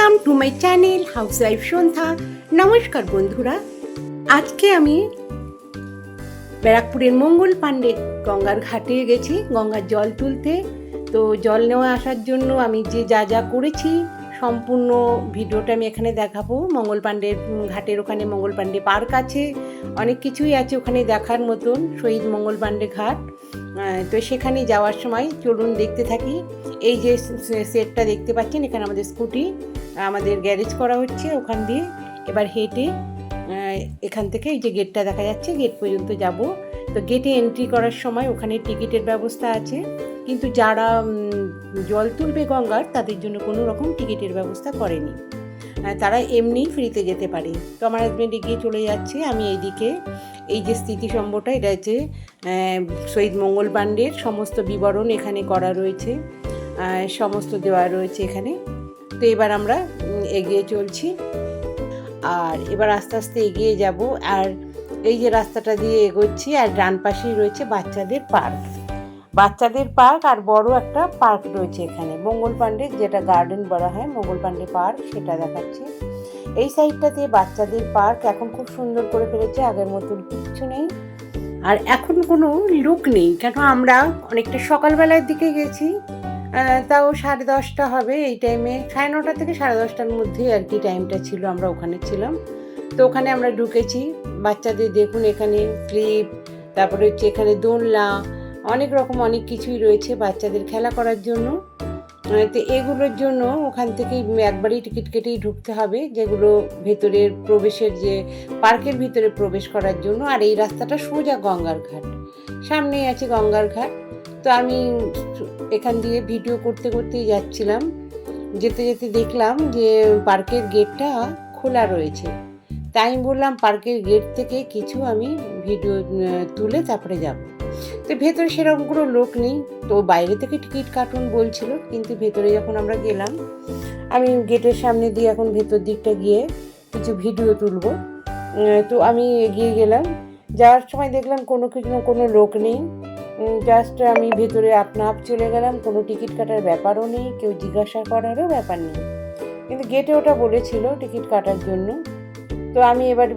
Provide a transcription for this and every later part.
Welcome to my channel housewife Sandhya নমস্কার বন্ধুরা। আজকে আমি ব্যারাকপুরের মঙ্গল পাণ্ডে গঙ্গার ঘাটে গেছি, গঙ্গার জল তুলতে। তো জল নেওয়া আসার জন্য আমি যে যা যা করেছি, সম্পূর্ণ ভিডিওটা আমি এখানে দেখাবো। মঙ্গল পাণ্ডের ঘাটের ওখানে মঙ্গল পাণ্ডে পার্ক আছে, অনেক কিছুই আছে ওখানে দেখার মতন, শহীদ মঙ্গল পাণ্ডে ঘাট। তো সেখানে যাওয়ার সময় চলুন দেখতে থাকি। এই যে সেটটা দেখতে পাচ্ছেন, এখানে আমাদের স্কুটি। আমাদের গ্যারেজ করা হচ্ছে ওখান দিয়ে। এবার হেঁটে এখান থেকে এই যে গেটটা দেখা যাচ্ছে গেট পর্যন্ত যাব। তো গেটে এন্ট্রি করার সময় ওখানে টিকিটের ব্যবস্থা আছে। কিন্তু যারা জল তুলবে গঙ্গার, তাদের জন্য কোনো রকম টিকিটের ব্যবস্থা করেনি। তারা এমনিই ফ্রিতে যেতে পারে। তো আমার হাজব্যান্ড এগিয়ে চলে যাচ্ছে, আমি এইদিকে। এই যে স্থিতিসম্ভটা এটা হচ্ছে শহীদ মঙ্গল পাণ্ডের সমস্ত বিবরণ এখানে করা রয়েছে। সমস্ত দেওয়া রয়েছে এখানে। তো এবার আমরা এগিয়ে চলছি। আর এবার আস্তে আস্তে এগিয়ে যাব। আর এই যে রাস্তাটা দিয়ে এগোচ্ছি, আর ডান পাশেই রয়েছে বাচ্চাদের পার্ক। বাচ্চাদের পার্ক আর বড় একটা পার্ক রয়েছে এখানে। মঙ্গল পাণ্ডের যেটা গার্ডেন বলা হয়, মঙ্গল পাণ্ডে পার্ক, সেটা দেখাচ্ছে। এই সাইডটাতে বাচ্চাদের পার্ক এখন খুব সুন্দর করে ফেলেছে, আগের মতন কিচ্ছু নেই। আর এখন কোনো লোক নেই, কেন আমরা অনেকটা সকালবেলার দিকে গেছি। তাও সাড়ে দশটা হবে এই টাইমে সাড়ে নটা থেকে সাড়ে দশটার মধ্যে আর কি টাইমটা ছিল, আমরা ওখানে ছিলাম। তো ওখানে আমরা ঢুকেছি। বাচ্চাদের দেখুন এখানে ফ্লিপ তারপরে হচ্ছে এখানে দোলনা, অনেক রকম অনেক কিছুই রয়েছে বাচ্চাদের খেলা করার জন্য। তো এগুলোর জন্য ওখান থেকেই একবারই টিকিট কেটেই ঢুকতে হবে, যেগুলো ভেতরের প্রবেশের যে পার্কের ভিতরে প্রবেশ করার জন্য। আর এই রাস্তাটা সোজা গঙ্গার ঘাট, সামনেই আছে গঙ্গার ঘাট। তো আমি এখান দিয়ে ভিডিও করতে করতেই যাচ্ছিলাম। যেতে যেতে দেখলাম যে পার্কের গেটটা খোলা রয়েছে। তাই বললাম, পার্কের গেট থেকে কিছু আমি ভিডিও তুলে তারপরে যাব। তো ভেতরে সেরকম কোনো লোক নেই। তো বাইরে থেকে টিকিট কাটুন বলছিল, কিন্তু ভেতরে যখন আমরা গেলাম, আমি গেটের সামনে দিয়ে এখন ভেতর দিকটা গিয়ে কিছু ভিডিও তুলবো। তো আমি এগিয়ে গেলাম। যাওয়ার সময় দেখলাম কোনো কিছু কোনো লোক নেই। জাস্ট আমি ভেতরে আপনা আপ চলে গেলাম, কোনো টিকিট কাটার ব্যাপারও নেই, কেউ জিজ্ঞাসা করারও ব্যাপার নেই। কিন্তু গেটে ওটা বলেছিল টিকিট কাটার জন্য। তো আমি এবার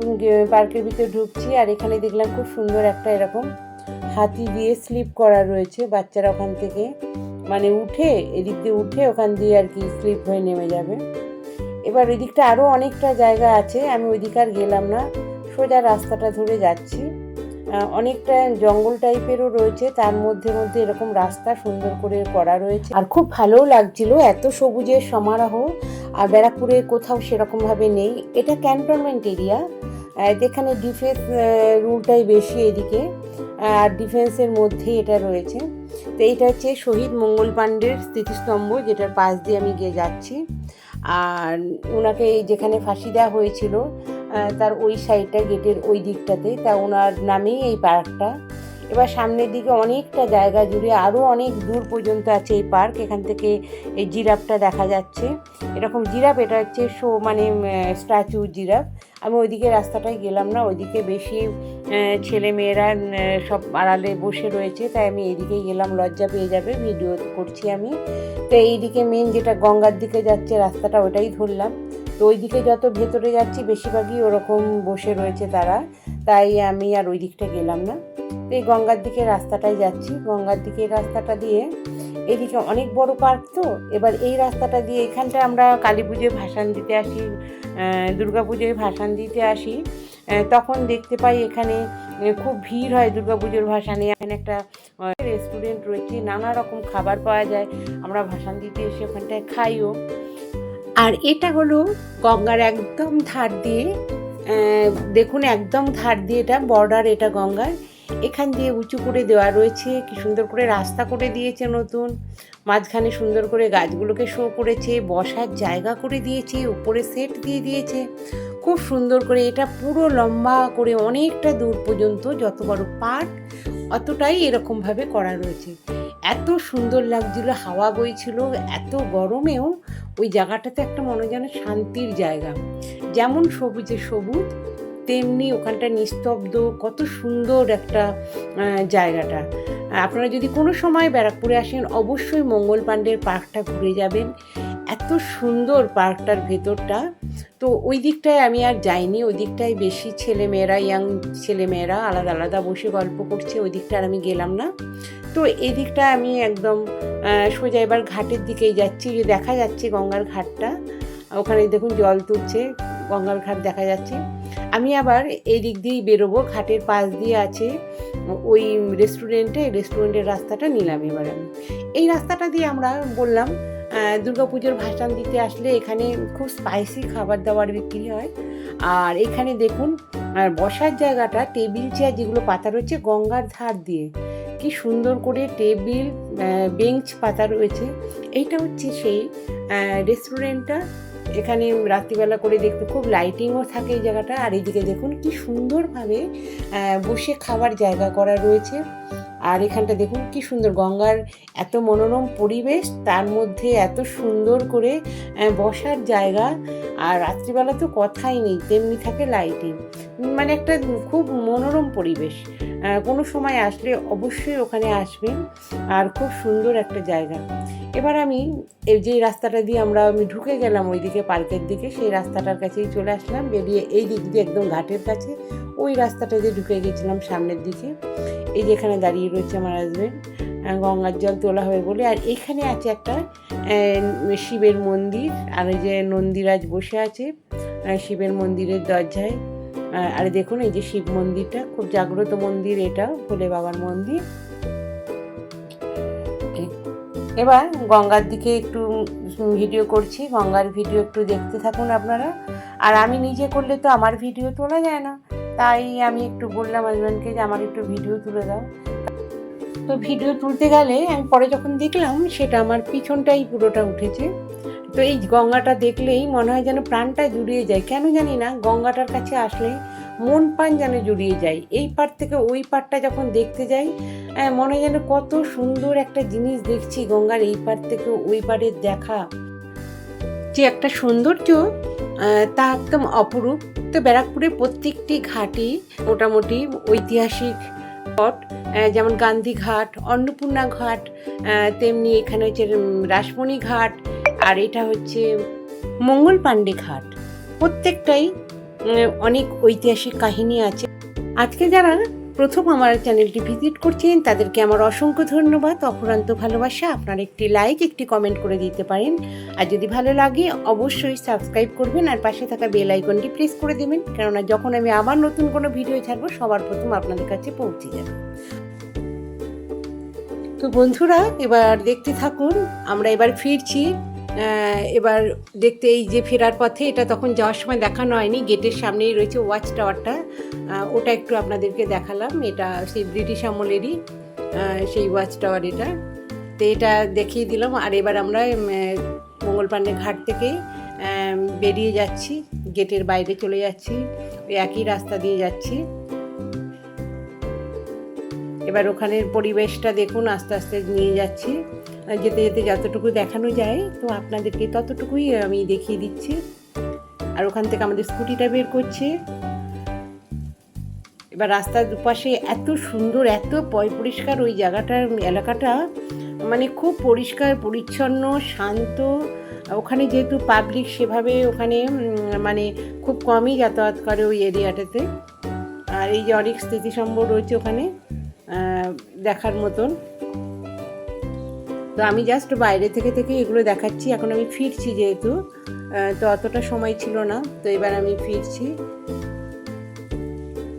পার্কের ভিতরে ঢুকছি, আর এখানে দেখলাম খুব সুন্দর একটা এরকম হাতি দিয়ে স্লিপ করা রয়েছে বাচ্চারা ওখান থেকে। মানে উঠে, এদিক দিয়ে উঠে ওখান দিয়ে আর কি স্লিপ হয়ে নেমে যাবে। এবার ওই দিকটা আরও অনেকটা জায়গা আছে, আমি ওই দিকে আর গেলাম না। সোজা রাস্তাটা ধরে যাচ্ছি। অনেকটা জঙ্গল টাইপেরও রয়েছে, তার মধ্যে মধ্যে এরকম রাস্তা সুন্দর করে করা রয়েছে। আর খুব ভালোও লাগছিল, এত সবুজের সমারোহ, আর ব্যারাকপুরে কোথাও সেরকমভাবে নেই। এটা ক্যান্টনমেন্ট এরিয়া যেখানে ডিফেন্স রুলটাই বেশি এদিকে। আর ডিফেন্সের মধ্যে এটা রয়েছে। তো এইটা হচ্ছে শহীদ মঙ্গল পাণ্ডের স্মৃতিস্তম্ভ, যেটার পাশ দিয়ে আমি গিয়ে যাচ্ছি। আর ওনাকে যেখানে ফাঁসি দেওয়া হয়েছিল তার ওই সাইডটা গেটের ওই দিকটাতে, তা ওনার নামেই এই পার্কটা। এবার সামনের দিকে অনেকটা জায়গা জুড়ে আরও অনেক দূর পর্যন্ত আছে এই পার্ক। এখান থেকে এই জিরাফটা দেখা যাচ্ছে। এরকম জিরাফ, এটা হচ্ছে শো মানে স্ট্যাচু জিরাফ। আমি ওইদিকে রাস্তাটায় গেলাম না, ওইদিকে বেশি ছেলে মেয়েরা সব আড়ালে বসে রয়েছে, তাই আমি এইদিকেই গেলাম, লজ্জা পেয়ে যাবে, ভিডিও করছি আমি। তো এইদিকে মেন যেটা গঙ্গার দিকে যাচ্ছে, রাস্তাটা ওটাই ধরলাম। তো ওইদিকে যত ভেতরে যাচ্ছি, বেশিরভাগই ওরকম বসে রয়েছে তারা। তাই আমি আর ওই দিকটা গেলাম না। এই গঙ্গার দিকে রাস্তাটাই যাচ্ছি। গঙ্গার দিকে রাস্তাটা দিয়ে এদিকে অনেক বড় পার্ক তো, এবার এই রাস্তাটা দিয়ে এখানটা আমরা কালী পুজোয় ভাসান দিতে আসি দুর্গা পুজোয় ভাসান দিতে আসি। তখন দেখতে পাই এখানে খুব ভিড় হয় দুর্গা পুজোর ভাসানে। এখানে একটা রেস্টুরেন্ট রয়েছে, নানা রকম খাবার পাওয়া যায়। আমরা ভাসান দিতে এসে ওখানটায় খাইও। আর এটা হলো গঙ্গার একদম ধার দিয়ে দেখুন একদম ধার দিয়ে এটা বর্ডার এটা গঙ্গার। এখান দিয়ে উঁচু করে দেওয়া রয়েছে, কি সুন্দর করে রাস্তা করে দিয়েছে নতুন। মাঝখানে সুন্দর করে গাছগুলোকে শো করেছে, বসার জায়গা করে দিয়েছে, উপরে সেট দিয়ে দিয়েছে। খুব সুন্দর করে, এটা পুরো লম্বা করে অনেকটা দূর পর্যন্ত যত বড় পার্ক, অতটাই এরকমভাবে করা রয়েছে। এত সুন্দর লাগছিল, হাওয়া বইছিল, এত গরমেও ওই জায়গাটাতে একটা মনে যেন শান্তির জায়গা। যেমন সবুজে সবুজ তেমনি ওখানটা নিস্তব্ধ, কত সুন্দর একটা জায়গাটা। আপনারা যদি কোনো সময় ব্যারাকপুরে আসেন, অবশ্যই মঙ্গল পাণ্ডের পার্কটা ঘুরে যাবেন। এত সুন্দর পার্কটার ভেতরটা। তো ওই দিকটায় আমি আর যাইনি, ওই দিকটায় বেশি ছেলেমেয়েরা, ইয়াং ছেলেমেয়েরা আলাদা আলাদা বসে গল্প করছে, ওই দিকটা আর আমি গেলাম না। তো এই দিকটা আমি একদম সোজা এবার ঘাটের দিকেই যাচ্ছি, যে দেখা যাচ্ছে গঙ্গার ঘাটটা। ওখানে দেখুন জল তুলছে, গঙ্গার ঘাট দেখা যাচ্ছে। আমি আবার এই দিক দিয়েই বেরোবো, ঘাটের পাশ দিয়ে আছে, ওই রেস্টুরেন্টে রেস্টুরেন্টের রাস্তাটা নিলাম এবার। আমি এই রাস্তাটা দিয়ে আমরা বললাম দুর্গাপুজোর ভাসান দিতে আসলে এখানে খুব স্পাইসি খাবার দাবার বিক্রি হয়। আর এখানে দেখুন, আর বসার জায়গাটা টেবিল চেয়ার যেগুলো পাতা রয়েছে গঙ্গার ধার দিয়ে, কি সুন্দর করে টেবিল বেঞ্চ পাতা রয়েছে। এইটা হচ্ছে সেই রেস্টুরেন্টটা এখানে রাত্রিবেলা করে দেখতে খুব লাইটিংও থাকে এই জায়গাটা। আর এইদিকে দেখুন কি সুন্দরভাবে বসে খাবার জায়গা করা রয়েছে। আর এখানটা দেখুন কি সুন্দর, গঙ্গার এত মনোরম পরিবেশ, তার মধ্যে এত সুন্দর করে বসার জায়গা। আর রাত্রিবেলা তো কথাই নেই, তেমনি থাকে লাইটিং মানে একটা খুব মনোরম পরিবেশ। কোনো সময় আসলে অবশ্যই ওখানে আসবেন। আর খুব সুন্দর একটা জায়গা। এবার আমি এই যে রাস্তাটা দিয়ে আমরা আমি ঢুকে গেলাম ওইদিকে পার্কের দিকে, সেই রাস্তাটার কাছেই চলে আসলাম। বেরিয়ে এই দিক দিয়ে একদম ঘাটের কাছে, ওই রাস্তাটা দিয়ে ঢুকে গেছিলাম সামনের দিকে। এই যেখানে দাঁড়িয়ে রয়েছে আমার হাজবেন্ড গঙ্গার জল তোলা হবে বলে। আর এখানে আছে একটা শিবের মন্দির। আর ওই যে নন্দীরাজ বসে আছে শিবের মন্দিরের দরজায়। আর দেখুন, এই যে শিব মন্দিরটা, খুব জাগ্রত মন্দির এটা, ভোলে বাবার মন্দির। এবার গঙ্গার দিকে একটু ভিডিও করছি, গঙ্গার ভিডিও একটু দেখতে থাকুন আপনারা। আর আমি নিজে করলে তো আমার ভিডিও তোলা যায় না, তাই আমি একটু বললাম হাজব্যান্ডকে যে আমার একটু ভিডিও তুলে দাও। তো ভিডিও তুলতে গেলে আমি পরে যখন দেখলাম, সেটা আমার পিছনটাই পুরোটা উঠেছে। তো এই গঙ্গাটা দেখলেই মনে হয় যেন প্রাণটা জুড়িয়ে যায়। কেন জানি না গঙ্গাটার কাছে আসলে মন প্রাণ যেন জুড়িয়ে যায়। এই পার থেকে ওই পারটা যখন দেখতে যাই মনে যেন কত সুন্দর একটা জিনিস দেখছি গঙ্গার এই পার থেকে ওই পারের দেখা। যে একটা সৌন্দর্য তা একদম অপরূপ। তো ব্যারাকপুরে প্রত্যেকটি ঘাটই মোটামুটি ঐতিহাসিক আহ, যেমন গান্ধী ঘাট অন্নপূর্ণা ঘাট তেমনি এখানে হচ্ছে রাসমণি ঘাট আর এটা হচ্ছে মঙ্গল পাণ্ডে ঘাট। প্রত্যেকটাই অনেক ঐতিহাসিক কাহিনী আছে। আজকে যারা প্রথম আমার চ্যানেলটি ভিজিট করছেন, তাদেরকে আমার অসংখ্য ধন্যবাদ। অফুরান্ত ভালোবাসা। আপনারা একটি লাইক, একটি কমেন্ট করে দিতে পারেন। আর যদি ভালো লাগে, অবশ্যই সাবস্ক্রাইব করবেন আর পাশে থাকা বেল আইকনটি প্রেস করে দেবেন। কেননা যখন আমি আবার নতুন কোনো ভিডিও ছাড়বো, সবার প্রথম আপনাদের কাছে পৌঁছে যাবে। তো বন্ধুরা, এবার দেখতে থাকুন, আমরা এবার ফিরছি এবার দেখতে এই যে ফেরার পথে এটা তখন যাওয়ার সময় দেখানো হয়নি গেটের সামনেই রয়েছে ওয়াচ টাওয়ারটা। ওটা একটু আপনাদেরকে দেখালাম এটা সেই ব্রিটিশ আমলেরই সেই ওয়াচ টাওয়ার এটা। তো এটা দেখিয়ে দিলাম আর এবার আমরা উম, মঙ্গল পাণ্ডে ঘাট থেকে বেরিয়ে যাচ্ছি গেটের বাইরে চলে যাচ্ছি একই রাস্তা দিয়ে যাচ্ছি। এবার ওখানের পরিবেশটা দেখুন, আস্তে আস্তে নিয়ে যাচ্ছি। যেতে যেতে যতটুকু দেখানো যায়, তো আপনাদেরকে ততটুকুই আমি দেখিয়ে দিচ্ছি। আর ওখান থেকে আমাদের স্কুটিটা বের করছে। এবার রাস্তার দুপাশে এত সুন্দর, এত পরিষ্কার ওই জায়গাটার এলাকাটা মানে খুব পরিষ্কার, পরিচ্ছন্ন, শান্ত। ওখানে যেহেতু পাবলিক সেভাবে ওখানে মানে খুব কমই যাতায়াত করে ওই এরিয়াটাতে আর এই যে অনেক স্মৃতিসম্ভ রয়েছে ওখানে। দেখার মতন। তো আমি জাস্ট বাইরে থেকে থেকে এগুলো দেখাচ্ছি। এখন আমি ফিরছি যেহেতু তো অতটা সময় ছিল না। তো এবার আমি ফিরছি।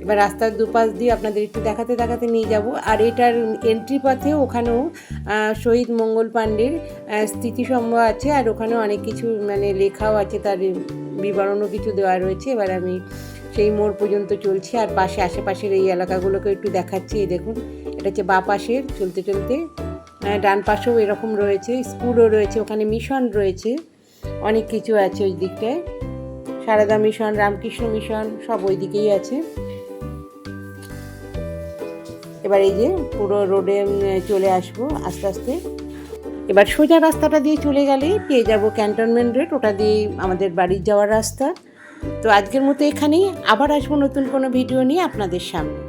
এবার রাস্তার দুপাশ দিয়ে আপনাদের একটু দেখাতে দেখাতে নিয়ে যাব। আর এটার এন্ট্রি পথে ওখানেও শহীদ মঙ্গল পাণ্ডের স্মৃতিসম্ভ আছে। আর ওখানেও অনেক কিছু মানে লেখাও আছে। তার বিবরণও কিছু দেওয়া রয়েছে। এবার আমি সেই মোড় পর্যন্ত চলছে আর পাশে আশেপাশের এই এলাকাগুলোকে একটু দেখাচ্ছি। দেখুন এটা হচ্ছে বা পাশের চলতে চলতে। আহ, ডান পাশেও এরকম রয়েছে স্কুলও রয়েছে ওখানে মিশন রয়েছে অনেক কিছু আছে ওই দিকটায়। সারদা মিশন রামকৃষ্ণ মিশন সব ওই দিকেই আছে। এবার এই যে পুরো রোডে চলে আসব আস্তে আস্তে। এবার সোজা রাস্তাটা দিয়ে চলে গেলেই পেয়ে যাব ক্যান্টনমেন্ট রোড ওটা দিয়ে আমাদের বাড়ির যাওয়ার রাস্তা। তো আজকের মতো এখানেই আবার আসব নতুন কোনো ভিডিও নিয়ে আপনাদের সামনে।